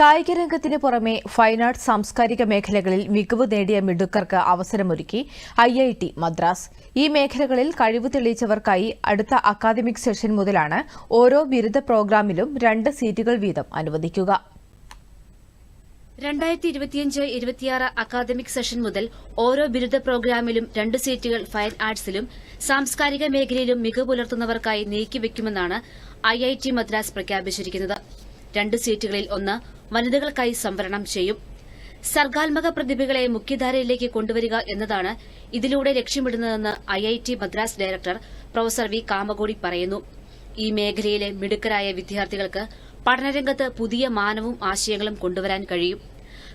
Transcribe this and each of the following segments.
കായികരംഗത്തിന് പുറമെ fine arts സാംസ്കാരിക മേഖലകളിൽ മികവ് നേടിയ മിടുക്കർക്ക് അവസരമൊരുക്കി ഐ ഐ ടി മദ്രാസ്. ഈ മേഖലകളിൽ കഴിവ് തെളിയിച്ചവർക്കായി അടുത്ത അക്കാദമിക് സെഷൻ മുതലാണ് ഓരോ ബിരുദ പ്രോഗ്രാമിലും രണ്ട് സീറ്റുകൾ വീതം അനുവദിക്കുക. രണ്ടായിരത്തി ഇരുപത്തിയഞ്ച് ഇരുപത്തിയാറ് അക്കാദമിക് സെഷൻ മുതൽ ഓരോ ബിരുദ പ്രോഗ്രാമിലും രണ്ട് സീറ്റുകൾ ഫൈൻ ആർട്സിലും സാംസ്കാരിക മേഖലയിലും മികവ് പുലർത്തുന്നവർക്കായി നീക്കിവെക്കുമെന്നാണ് ഐ ഐ ടി മദ്രാസ് പ്രഖ്യാപിച്ചിരിക്കുന്നത്. രണ്ട് സീറ്റുകളിൽ ഒന്ന് വനിതകൾക്കായി സംവരണം ചെയ്യും. സർഗാത്മക പ്രതിഭകളെ മുഖ്യധാരയിലേക്ക് കൊണ്ടുവരിക എന്നതാണ് ഇതിലൂടെ ലക്ഷ്യമിടുന്നതെന്ന് I I T Madras director professor V Kamakoti പറയുന്നു. ഈ മേഖലയിലെ മിടുക്കരായ വിദ്യാർത്ഥികൾക്ക് പഠനരംഗത്ത് പുതിയ മാനവും ആശയങ്ങളും കൊണ്ടുവരാൻ കഴിയും.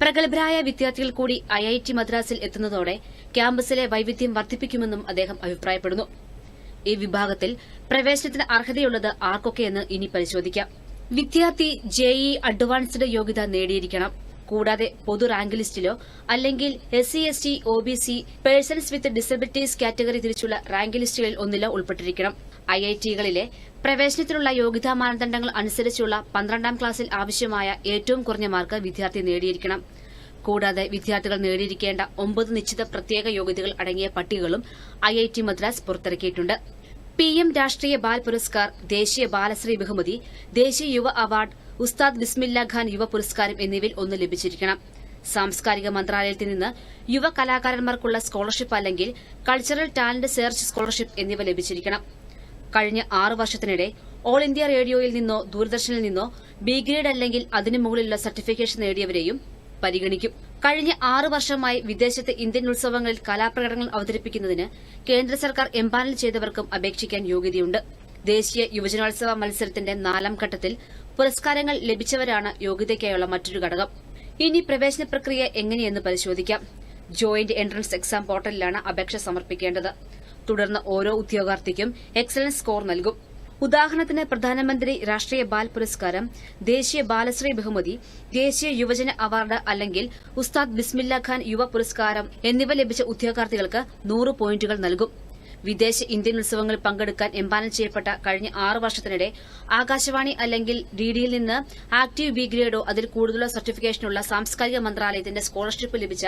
പ്രഗത്ഭരായ വിദ്യാർത്ഥികൾ കൂടി ഐ ഐ ടി മദ്രാസിൽ എത്തുന്നതോടെ ക്യാമ്പസിലെ വൈവിധ്യം വർദ്ധിപ്പിക്കുമെന്നും അദ്ദേഹം അഭിപ്രായപ്പെടുന്നു. ഈ വിഭാഗത്തിൽ പ്രവേശനത്തിന് അർഹതയുള്ളത് ആർക്കൊക്കെയെന്ന് ഇനി പരിശോധിക്കാം. വിദ്യാർത്ഥി ജെഇ അഡ്വാൻസ്ഡ് യോഗ്യത നേടിയിരിക്കണം. കൂടാതെ പൊതു റാങ്ക് ലിസ്റ്റിലോ അല്ലെങ്കിൽ S C S T O B C persons with disabilities category തിരിച്ചുള്ള റാങ്ക് ലിസ്റ്റുകളിൽ ഒന്നിലോ ഉൾപ്പെട്ടിരിക്കണം. ഐ ഐ ടികളിലെ പ്രവേശനത്തിനുള്ള യോഗ്യതാ മാനദണ്ഡങ്ങൾ അനുസരിച്ചുള്ള പന്ത്രണ്ടാം ക്ലാസ്സിൽ ആവശ്യമായ ഏറ്റവും കുറഞ്ഞ മാർക്ക് വിദ്യാർത്ഥി നേടിയിരിക്കണം. കൂടാതെ വിദ്യാർത്ഥികൾ നേടിയിരിക്കേണ്ട ഒമ്പത് നിശ്ചിത പ്രത്യേക യോഗ്യതകൾ അടങ്ങിയ പട്ടികകളും ഐ മദ്രാസ് പുറത്തിറക്കിയിട്ടുണ്ട്. പി എം രാഷ്ട്രീയ ബാൽ പുരസ്കാർ ദേശീയ ബാലശ്രീ ബഹുമതി ദേശീയ യുവ അവാർഡ് ഉസ്താദ് ബിസ്മില്ല ഖാൻ യുവ പുരസ്കാരം എന്നിവയിൽ ഒന്ന് ലഭിച്ചിരിക്കണം. സാംസ്കാരിക മന്ത്രാലയത്തിൽ നിന്ന് യുവ കലാകാരന്മാർക്കുള്ള സ്കോളർഷിപ്പ് അല്ലെങ്കിൽ കൾച്ചറൽ ടാലന്റ് സെർച്ച് സ്കോളർഷിപ്പ് എന്നിവ ലഭിച്ചിരിക്കണം. കഴിഞ്ഞ ആറ് വർഷത്തിനിടെ ഓൾ ഇന്ത്യ റേഡിയോയിൽ നിന്നോ ദൂരദർശനിൽ നിന്നോ ബി ഗ്രേഡ് അല്ലെങ്കിൽ അതിനു മുകളിലുള്ള സർട്ടിഫിക്കേഷൻ നേടിയവരെയും പരിഗണിക്കും. കഴിഞ്ഞ ആറ് വർഷമായി വിദേശത്തെ ഇന്ത്യൻ ഉത്സവങ്ങളിൽ കലാപ്രകടനങ്ങൾ അവതരിപ്പിക്കുന്നതിന് കേന്ദ്ര സർക്കാർ എംപാനൽ ചെയ്തവർക്കും അപേക്ഷിക്കാൻ യോഗ്യതയുണ്ട്. ദേശീയ യുവജനോത്സവ മത്സരത്തിന്റെ നാലാം ഘട്ടത്തിൽ പുരസ്കാരങ്ങൾ ലഭിച്ചവരാണ് യോഗ്യതയ്ക്കായുള്ള മറ്റൊരു ഘടകം. ഇനി പ്രവേശന പ്രക്രിയ എങ്ങനെയെന്ന് പരിശോധിക്കാം. ജോയിന്റ് എൻട്രൻസ് എക്സാം പോർട്ടലിലാണ് അപേക്ഷ സമർപ്പിക്കേണ്ടത്. തുടർന്ന് ഓരോ ഉദ്യോഗാർത്ഥിക്കും എക്സലൻസ് സ്കോർ നൽകും. ഉദാഹരണത്തിന് പ്രധാനമന്ത്രി രാഷ്ട്രീയ ബാൽ പുരസ്കാരം ദേശീയ ബാലശ്രീ ബഹുമതി ദേശീയ യുവജന അവാർഡ് അല്ലെങ്കിൽ ഉസ്താദ് ബിസ്മില്ല ഖാൻ യുവ പുരസ്കാരം എന്നിവ ലഭിച്ച ഉദ്യോഗാർത്ഥികൾക്ക് നൂറ് പോയിന്റുകൾ നൽകും. വിദേശ ഇന്ത്യൻ ഉത്സവങ്ങളിൽ പങ്കെടുക്കാൻ എംപാനൽ ചെയ്യപ്പെട്ട കഴിഞ്ഞ ആറ് വർഷത്തിനിടെ ആകാശവാണി അല്ലെങ്കിൽ ഡിഡിയിൽ നിന്ന് ആക്ടീവ് ബി ഗ്രേഡോ അതിൽ കൂടുതലോ സർട്ടിഫിക്കേഷനുള്ള സാംസ്കാരിക മന്ത്രാലയത്തിന്റെ സ്കോളർഷിപ്പ് ലഭിച്ച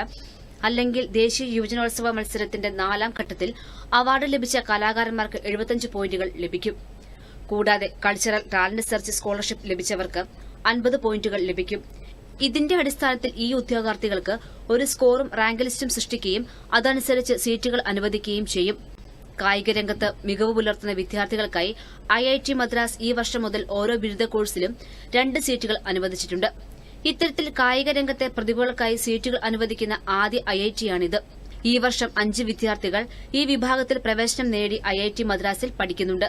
അല്ലെങ്കിൽ ദേശീയ യുവജനോത്സവ മത്സരത്തിന്റെ നാലാം ഘട്ടത്തിൽ അവാർഡ് ലഭിച്ച കലാകാരന്മാർക്ക് എഴുപത്തിയഞ്ച് പോയിന്റുകൾ ലഭിക്കും. കൂടാതെ കൾച്ചറൽ ടാലന്റ് സെർച്ച് സ്കോളർഷിപ്പ് ലഭിച്ചവർക്ക് അൻപത് പോയിന്റുകൾ ലഭിക്കും. ഇതിന്റെ അടിസ്ഥാനത്തിൽ ഈ ഉദ്യോഗാർത്ഥികൾക്ക് ഒരു സ്കോറും റാങ്ക് ലിസ്റ്റും സൃഷ്ടിക്കുകയും അതനുസരിച്ച് സീറ്റുകൾ അനുവദിക്കുകയും ചെയ്യും. കായിക രംഗത്ത് മികവ് പുലർത്തുന്ന വിദ്യാർത്ഥികൾക്കായി ഐഐടി മദ്രാസ് ഈ വർഷം മുതൽ ഓരോ ബിരുദ കോഴ്സിലും രണ്ട് സീറ്റുകൾ അനുവദിച്ചിട്ടുണ്ട്. ഇത്തരത്തിൽ കായിക രംഗത്തെ പ്രതിഭകൾക്കായി സീറ്റുകൾ അനുവദിക്കുന്ന ആദ്യ ഐ ഐ ടിയാണിത് ഈ വർഷം അഞ്ച് വിദ്യാർത്ഥികൾ ഈ വിഭാഗത്തിൽ പ്രവേശനം നേടി ഐഐടി മദ്രാസിൽ പഠിക്കുന്നുണ്ട്.